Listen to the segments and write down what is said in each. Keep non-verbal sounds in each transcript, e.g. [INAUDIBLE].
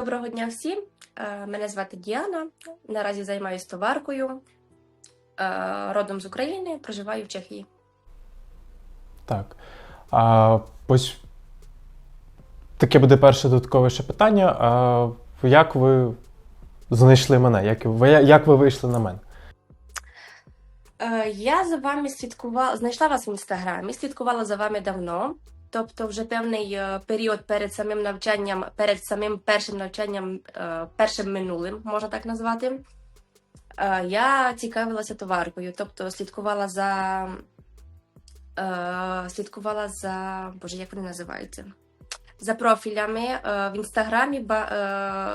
Доброго дня всім. Е, Мене звати Діана. Наразі займаюся товаркою. Е, Родом з України, проживаю в Чехії. Так. А, ось таке буде перше додаткове ще питання. А, як ви знайшли мене? Як ви, як ви вийшли на мене? Е, Я за вами слідкувала, знайшла вас в інстаграмі, слідкувала за вами давно. Тобто, вже певний е, період перед самим навчанням, перед самим першим навчанням, е, першим минулим, можна так назвати. е, Я цікавилася товаркою, тобто слідкувала за. Слідкувала за. Боже, як вони називаються? За профілями в інстаграмі ба-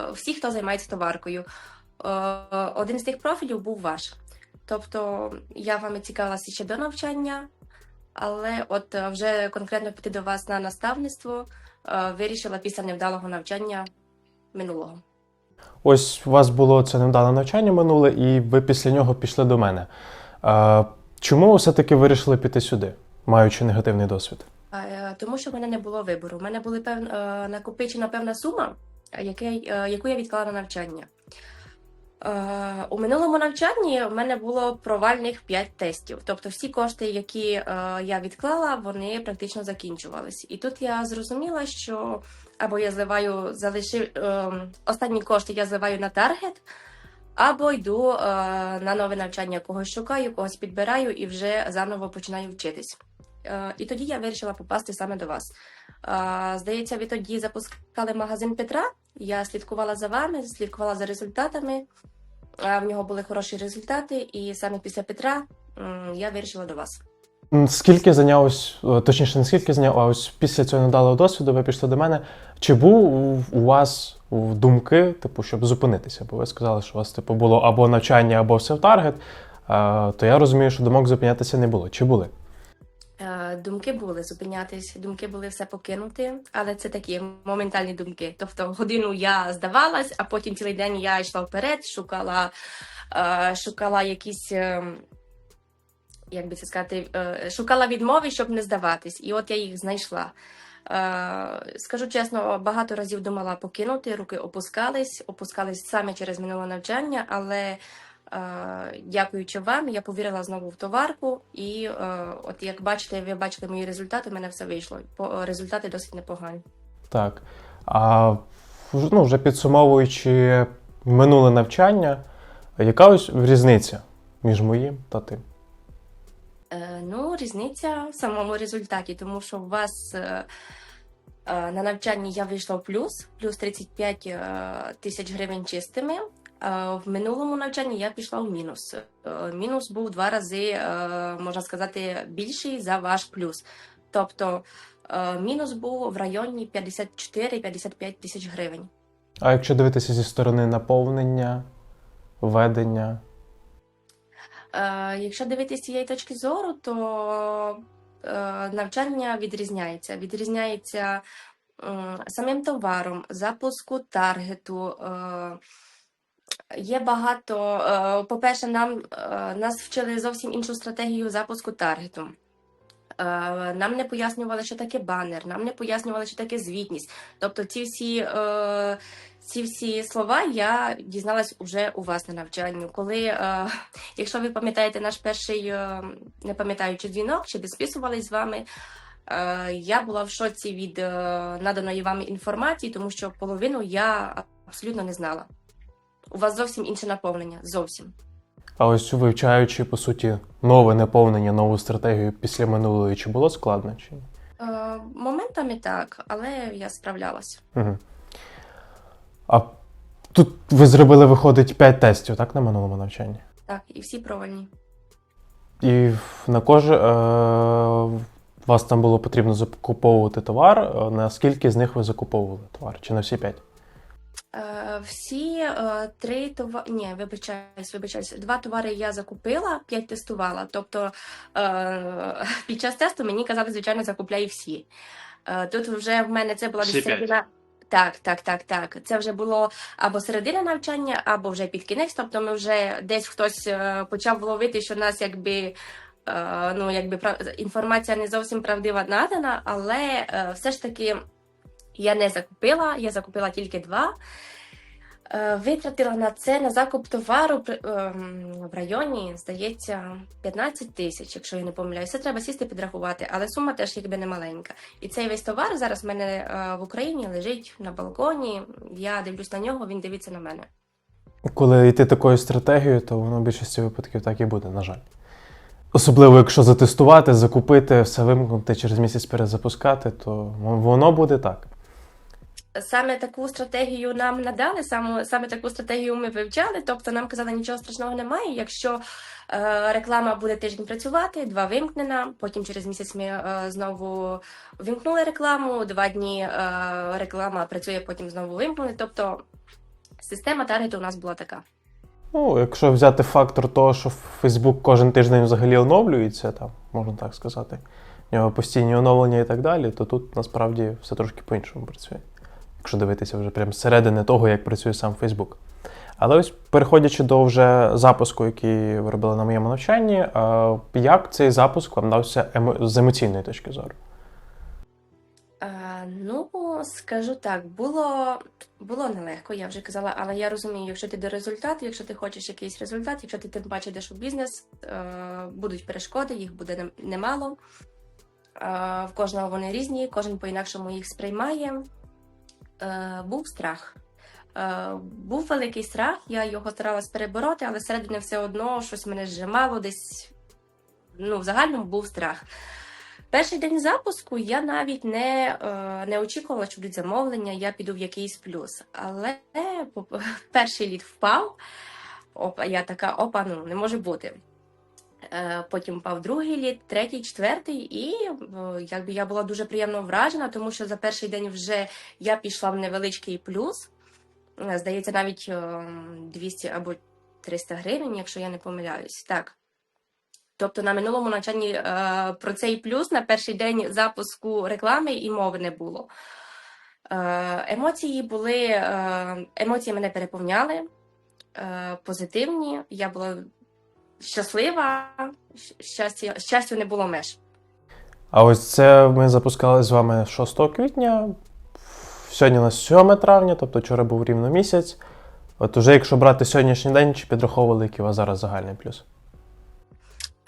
е, всі, хто займається товаркою. Один з тих профілів був ваш. Тобто я вами цікавилася ще до навчання, але от е, вже конкретно піти до вас на наставництво е, вирішила після невдалого навчання минулого. Ось у вас було це невдале навчання минуле, і ви після нього пішли до мене. Чому ви все-таки вирішили піти сюди, маючи негативний досвід? Е, Тому що в мене не було вибору. У мене була пев... е, накопичена певна сума, е, е, яку я відклала на навчання. Е, У минулому навчанні в мене було провальних 5 тестів. Тобто всі кошти, які е, я відклала, вони практично закінчувались. І тут я зрозуміла, що або я зливаю, залишив е, останні кошти я зливаю на таргет, або йду на нове навчання, когось шукаю, когось підбираю і вже заново починаю вчитись. І тоді я вирішила попасти саме до вас. Здається, ви тоді запускали магазин Петра. Я слідкувала за вами, слідкувала за результатами. В нього були хороші результати, і саме після Петра я вирішила до вас. Скільки зайнялось, точніше, не скільки зайняло, а ось після цього невдалого досвіду ви пішли до мене. Чи був у вас думки, типу, щоб зупинитися? Бо ви сказали, що у вас типу було або навчання, або все в таргет. То я розумію, що думок зупинятися не було. Чи були? Е, Думки були зупинятись, думки були все покинути, але це такі моментальні думки. Тобто годину я здавалась, а потім цілий день я йшла вперед, шукала, е, шукала якісь, е, як би це сказати, шукала відмови, щоб не здаватись. І от я їх знайшла. Скажу чесно, багато разів думала покинути, руки опускались, опускались саме через минуле навчання, але Дякуючи вам, я повірила знову в товарку, і е, от як бачите, ви бачите мої результати, у мене все вийшло. Результати досить непогані. Так. А ну, вже підсумовуючи минуле навчання, яка ось різниця між моїм та тим? Е, ну, різниця в самому результаті, тому що у вас е, е, на навчанні я вийшла в плюс, плюс 35 е, тисяч гривень чистими. А в минулому навчанні я пішла в мінус. Е, Мінус був два рази, е, можна сказати, більший за ваш плюс. Тобто е, мінус був в районі 54-55 тисяч гривень. А якщо дивитися зі сторони наповнення, ведення, Е, Якщо дивитися з цієї точки зору, то е, навчання відрізняється. Відрізняється самим товаром, запуску таргету. Є багато. е, По-перше, нам е, нас вчили зовсім іншу стратегію запуску таргету. Е, Нам не пояснювали, що таке банер, нам не пояснювали, що таке звітність. Тобто, ці всі, ці всі слова я дізналась уже у вас на навчанні. Коли, якщо ви пам'ятаєте наш перший, не пам'ятаю, чи дзвінок, чи де списувались з вами, я була в шоці від наданої вам інформації, тому що половину я абсолютно не знала. У вас зовсім інше наповнення. Зовсім. а ось вивчаючи, по суті, нове наповнення, нову стратегію після минулої, чи було складно? Чи ні? Е, моментами так, але я справлялася. Угу. А тут ви зробили, виходить, 5 тестів, так, на минулому навчанні? Так, і всі провальні. І на кожен е, вас там було потрібно закуповувати товар. Е, На скільки з них ви закуповували товар? Чи на всі 5? Е, всі е, три товари, ні, вибачаюсь, вибачаюсь, два товари я закупила, п'ять тестувала. Тобто е, [LAUGHS] під час тесту мені казали, звичайно, закупляй всі. Тут вже в мене це була середина. Так, так, так, так. Це вже було або середина навчання, або вже під кінець. Тобто, ми вже десь хтось почав ловити, що нас якби. Ну, якби інформація не зовсім правдива надана, але все ж таки я не закупила, я закупила тільки два. Е, Витратила на це на закуп товару ем, в районі, здається, 15 тисяч, якщо я не помиляюся. Це треба сісти підрахувати, але сума теж якби не маленька. І цей весь товар зараз в мене е, в Україні лежить на балконі. Я дивлюсь на нього, він дивиться на мене. Коли йти такою стратегією, то воно в більшості випадків так і буде, на жаль. Особливо, якщо затестувати, закупити, все вимкнути, через місяць перезапускати, то воно буде так. Саме таку стратегію нам надали, саме, саме таку стратегію ми вивчали. Тобто нам казали, нічого страшного немає. Якщо е, реклама буде тиждень працювати, два вимкнена, потім через місяць ми е, знову вимкнули рекламу, два дні е, реклама працює, потім знову вимкнули. Тобто система таргету у нас була така. Ну, якщо взяти фактор того, що Facebook кожен тиждень взагалі оновлюється, там, можна так сказати, в нього постійні оновлення і так далі, то тут насправді все трошки по-іншому працює. Якщо дивитися вже прямо зсередини того, як працює сам Facebook. Але ось переходячи до вже запуску, який ви робили на моєму навчанні, як цей запуск вам дався з емоційної точки зору? Е, ну, скажу так, було, було нелегко, я вже казала, але я розумію, якщо ти до результату, якщо ти хочеш якийсь результат, якщо ти тим паче йдеш у бізнес, е, будуть перешкоди, їх буде немало. Е, в кожного вони різні, кожен по-інакшому їх сприймає. Е, був страх. Е, був великий страх, я його старалась перебороти, але всередині все одно щось мене зжимало десь. Ну, в загальному був страх. Перший день запуску я навіть не, е, не очікувала, що будуть замовлення, я піду в якийсь плюс. Але перший лід впав. Опа, я така, опа, ну не може бути. Е, Потім впав другий лід, третій, четвертий, і е, якби я була дуже приємно вражена, тому що за перший день вже я пішла в невеличкий плюс. Е, Здається, навіть е, 200 або 300 гривень, якщо я не помиляюсь. Так. Тобто на минулому навчанні про цей плюс на перший день запуску реклами і мови не було. Емоції були, емоції мене переповняли, позитивні. Я була щаслива, щ- щастя, не було меж. А ось це ми запускали з вами 6 квітня. Сьогодні у нас 7 травня, тобто вчора був рівно місяць. От уже якщо брати сьогоднішній день, чи підраховували, який у вас зараз загальний плюс?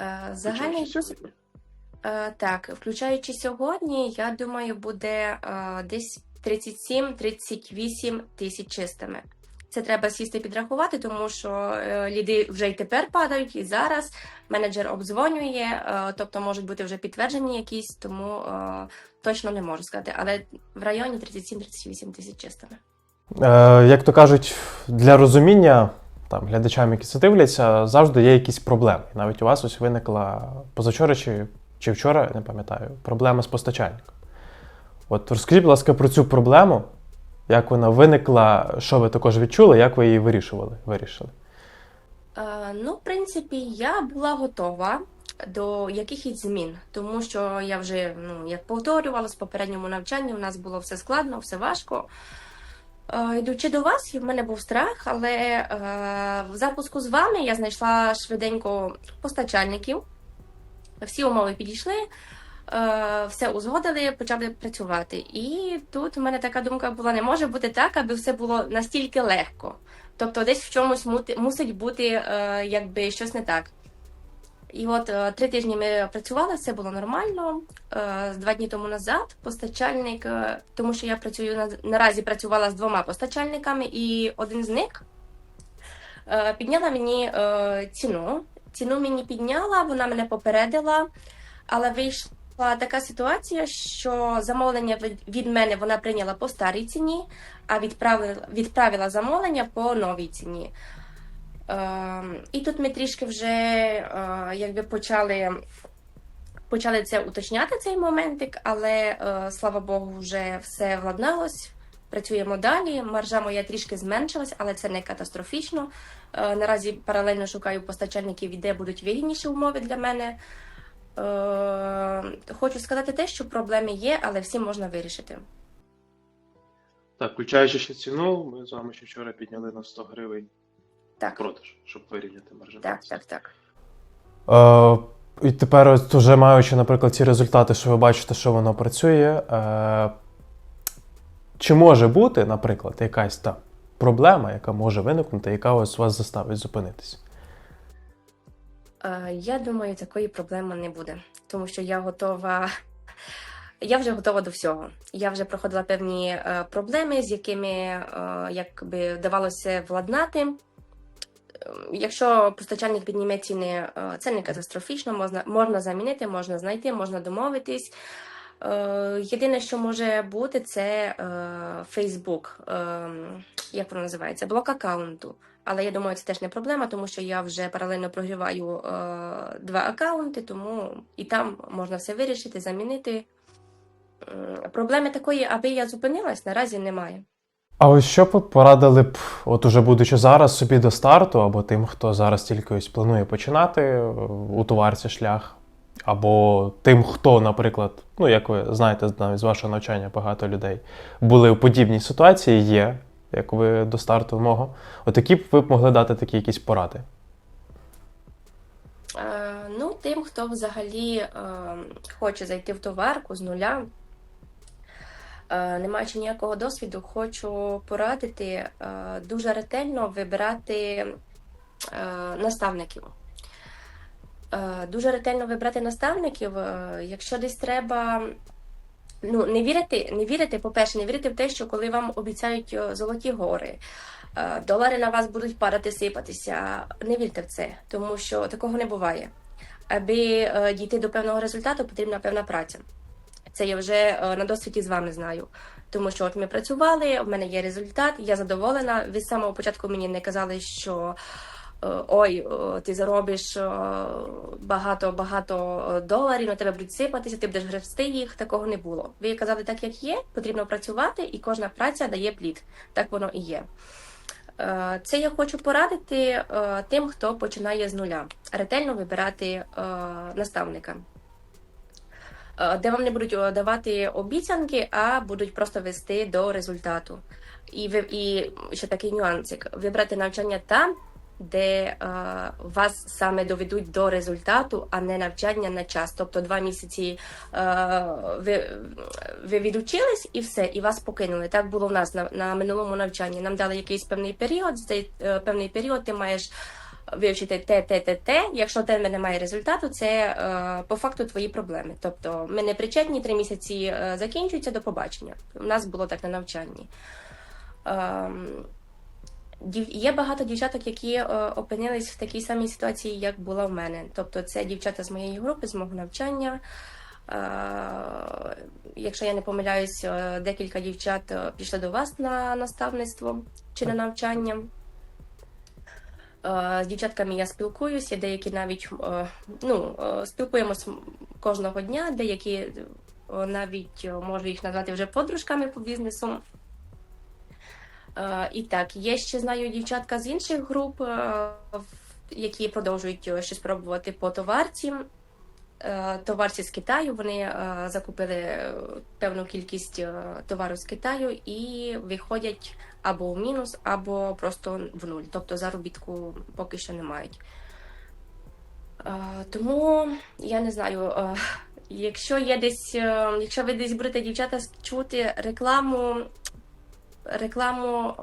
Е, Загальний плюс, е, так, включаючи сьогодні, я думаю, буде е, десь 37-38 тисяч чистими. Це треба сісти підрахувати, тому що е, ліди вже й тепер падають, і зараз менеджер обдзвонює, е, тобто можуть бути вже підтверджені якісь, тому е, точно не можу сказати. Але в районі 37-38 тисяч чистими. Як то кажуть, для розуміння там, глядачам, які це дивляться, завжди є якісь проблеми. Навіть у вас ось виникла позавчора чи, чи вчора, не пам'ятаю, проблема з постачальником. От розкажіть, будь ласка, про цю проблему, як вона виникла, що ви також відчули, як ви її вирішували, вирішили? Е, Ну, в принципі, я була готова до якихось змін, тому що я вже, ну, як повторювалась в попередньому навчанні, у нас було все складно, все важко. Е, Йдучи до вас, в мене був страх, але е, в запуску з вами я знайшла швиденько постачальників. Всі умови підійшли, все узгодили, почали працювати. І тут в мене така думка була: не може бути так, аби все було настільки легко. Тобто десь в чомусь мусить бути е, якби щось не так. І от е, три тижні ми працювали, все було нормально. Е, два дні тому назад постачальник, е, тому що я працюю на, наразі працювала з двома постачальниками, і один з них е, підняла мені е, ціну. Ціну мені підняла, вона мене попередила, але вийшла така ситуація, що замовлення від мене вона прийняла по старій ціні, а відправила, відправила замовлення по новій ціні. Е, і тут ми трішки вже е, якби почали, почали це уточняти цей моментик, але е, слава Богу, вже все владналось. Працюємо далі. Маржа моя трішки зменшилась, але це не катастрофічно. Е, наразі паралельно шукаю постачальників, де будуть вигідніші умови для мене. Е, хочу сказати те, що проблеми є, але всі можна вирішити. Так, включаючи ще ціну, ми з вами ще вчора підняли на 100 гривень Так, продаж, щоб вирівняти маржинальність. так, так, так. Е, і тепер, ось вже маючи, наприклад, ці результати, що ви бачите, що воно працює. Е, чи може бути, наприклад, якась там проблема, яка може виникнути, яка ось вас заставить зупинитись? Е, Я думаю, такої проблеми не буде, тому що я готова. Я вже готова до всього. Я вже проходила певні е, проблеми, з якими е, якби вдавалося владнати. Е, Якщо постачальник підніме ціни, е, це не катастрофічно, можна, можна замінити, можна знайти, можна домовитись. Е, Єдине, що може бути, це е, Facebook, е, як воно називається, блок аккаунту. Але я думаю, це теж не проблема, тому що я вже паралельно прогріваю е, два аккаунти, тому і там можна все вирішити, замінити. М, Проблеми такої, аби я зупинилась, наразі немає. А ось що б порадили б, от уже будучи зараз собі до старту, або тим, хто зараз тільки ось планує починати е, у товарці шлях, або тим, хто, наприклад, ну як ви знаєте, навіть з вашого навчання багато людей були у подібній ситуації, є, як ви до старту мого. Отакі б ви б могли дати такі якісь поради. Е, ну, тим, хто взагалі е, хоче зайти в товарку з нуля, е, не маючи ніякого досвіду, хочу порадити е, дуже ретельно вибирати е, наставників. Е, дуже ретельно вибрати наставників, е, якщо десь треба. Ну, не вірити, не вірити, по-перше, не вірити в те, що коли вам обіцяють е, золоті гори, е, долари на вас будуть падати, сипатися. Не вірте в це, тому що такого не буває. Аби е, дійти до певного результату, потрібна певна праця. Це я вже на досвіді з вами знаю. Тому що от ми працювали, в мене є результат, я задоволена. З самого початку мені не казали, що ой, е, ти заробиш багато багато доларів, на тебе будуть сипатися, ти будеш гребсти їх. Такого не було. Ви казали так, як є, потрібно працювати, і кожна праця дає плід. Так воно і є. Е, Це я хочу порадити е, тим, хто починає з нуля. Ретельно вибирати е, наставника. Е, Де вам не будуть е, давати обіцянки, а будуть просто вести до результату. І, і ще такий нюансик: вибрати навчання там, де е, вас саме доведуть до результату, а не навчання на час. Тобто два місяці е, ви, ви відучились і все, і вас покинули. Так було в нас на, на минулому навчанні. Нам дали якийсь певний період. За цей е, певний період ти маєш вивчити те, те, те, те. Якщо тебе немає результату, це е, по факту твої проблеми. Тобто ми не причетні, три місяці е, закінчуються до побачення. У нас було так на навчанні. Дів... Є багато дівчаток, які е, опинились в такій самій ситуації, як була в мене. Тобто, це дівчата з моєї групи, з мого навчання. Е, якщо я не помиляюсь, е, декілька дівчат пішли до вас на наставництво чи на навчання. З дівчатками я спілкуюся, деякі навіть ну, спілкуємось кожного дня, деякі навіть можу їх назвати вже подружками по бізнесу. Е, І так, є ще знаю дівчатка з інших груп, е, які продовжують е, щось пробувати по товарці. Товарці з Китаю вони закупили певну кількість товару з Китаю і виходять або в мінус, або просто в нуль. Тобто заробітку поки що не мають. Тому я не знаю, якщо є десь, якщо ви десь будете дівчата чути рекламу, рекламу.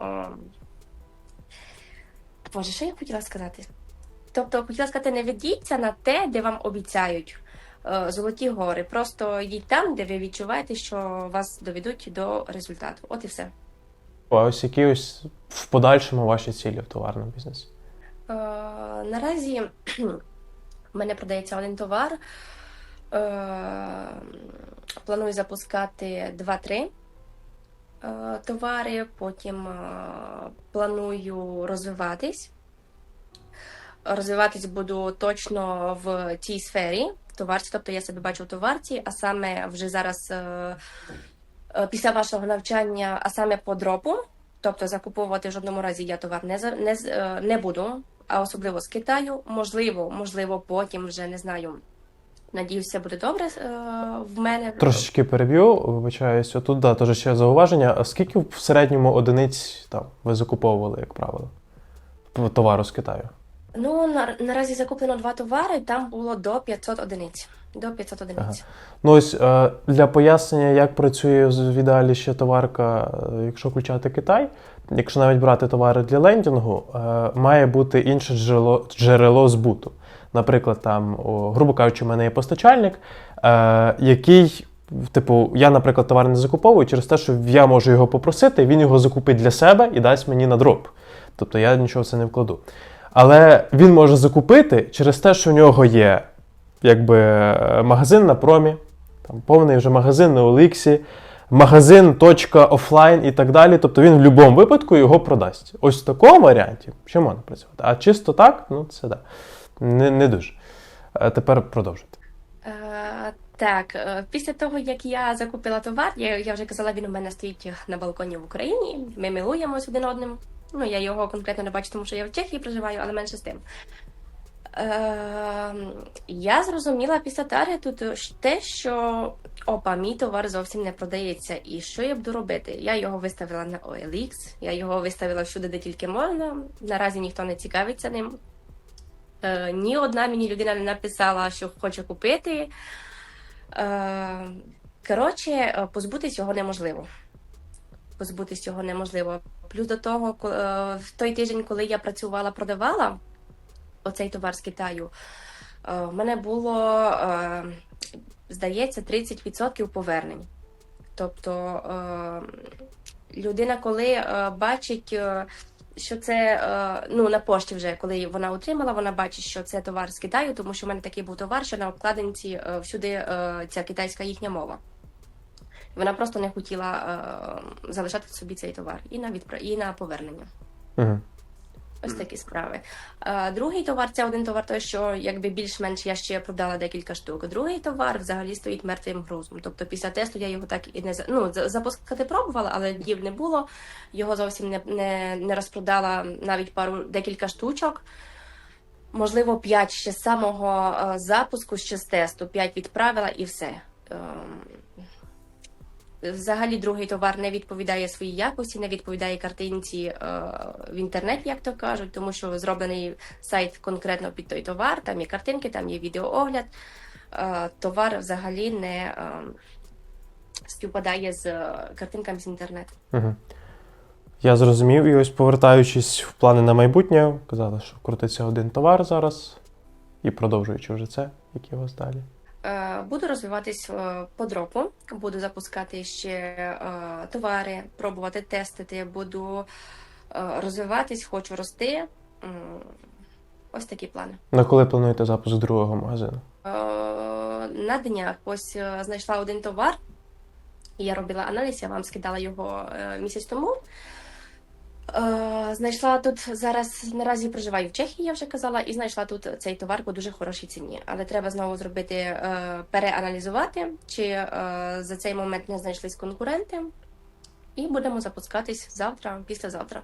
Боже, що я хотіла сказати? Тобто, хотіла сказати, не ведіться на те, де вам обіцяють е, золоті гори. Просто йдіть там, де ви відчуваєте, що вас доведуть до результату. От і все. А ось які ось в подальшому ваші цілі в товарному бізнесі? Е, наразі в [CLEARS THROAT] мене продається один товар. Е, планую запускати 2-3 е, товари, потім е, планую розвиватись. Розвиватись буду точно в цій сфері, в товарці, тобто я себе бачу в товарці, а саме вже зараз е, е, після вашого навчання, а саме по дропу, тобто закуповувати в жодному разі я товар не, не, е, не буду, а особливо з Китаю. Можливо, можливо, потім вже не знаю. Надіюсь, все буде добре е, в мене. Трошечки переб'ю, вибачаюся. Тут да, теж ще зауваження. А скільки в середньому одиниць там ви закуповували, як правило, товару з Китаю? Ну, на, наразі закуплено два товари, там було до 500 одиниць. до 500 одиниць. Ну ось е, для пояснення, як працює в ідеалі ще товарка, е, якщо включати Китай, якщо навіть брати товари для лендінгу, е, має бути інше джерело, джерело збуту. Наприклад, там, грубо кажучи, у мене є постачальник, е, який, типу, я, наприклад, товар не закуповую через те, що я можу його попросити, він його закупить для себе і дасть мені на дроп. Тобто я нічого в це не вкладу. Але він може закупити через те, що в нього є якби е, магазин на промі, там повний вже магазин на Оліксі, магазин, точка офлайн і так далі. Тобто він в будь-якому випадку його продасть. Ось в такому варіанті ще можна працювати. А чисто так, ну це да. Не, не дуже. Е, Тепер продовжуйте. Е, так, е, після того, як я закупила товар, я, я вже казала, він у мене стоїть на балконі в Україні. Ми милуємось один одним. Ну, я його конкретно не бачу, тому що я в Чехії проживаю, але менше з тим. Е, я зрозуміла після таргету те, що опа, мій товар зовсім не продається. І що я буду робити? Я його виставила на OLX, я його виставила всюди, де тільки можна. Наразі ніхто не цікавиться ним. Е, ні одна мені людина не написала, що хоче купити. Е, коротше, е, позбутись його неможливо. Позбутись його неможливо. Плюс до того, в той тиждень, коли я працювала, продавала оцей товар з Китаю, в мене було, здається, 30% повернень. Тобто людина, коли бачить, що це е, ну, на пошті вже, коли вона отримала, вона бачить, що це товар з Китаю, тому що в мене такий був товар, що на обкладинці е, всюди е, ця китайська їхня мова. Вона просто не хотіла залишати собі цей товар і на відпра... і на повернення. Угу. Ось такі справи. Е, другий товар це один товар, той, що якби більш-менш я ще продала декілька штук. Другий товар взагалі стоїть мертвим грузом. Тобто після тесту я його так і не ну, запускати пробувала, але дів не було. Його зовсім не, не, не розпродала навіть пару декілька штучок. Можливо, п'ять ще з самого е, запуску, ще з тесту, п'ять відправила і все. Взагалі, другий товар не відповідає своїй якості, не відповідає картинці е, в інтернеті, як то кажуть, тому що зроблений сайт конкретно під той товар, там є картинки, там є відеоогляд. Е, товар взагалі не е, співпадає з е, картинками з інтернету. Я зрозумів, і ось повертаючись в плани на майбутнє, казали, що крутиться один товар зараз, і продовжуючи вже це, які у вас далі. Е, Буду розвиватись е, по дропу, буду запускати ще е, товари, пробувати тестити, буду розвиватись, хочу рости. Ось такі плани. На коли плануєте запуск другого магазину? На днях ось знайшла один товар. Я робила аналіз, я вам скидала його місяць тому. Е, Знайшла тут зараз наразі проживаю в Чехії, я вже казала, і знайшла тут цей товар по дуже хорошій ціні. Але треба знову зробити, е, переаналізувати, чи е, за цей момент не знайшлись конкуренти. І будемо запускатись завтра, післязавтра.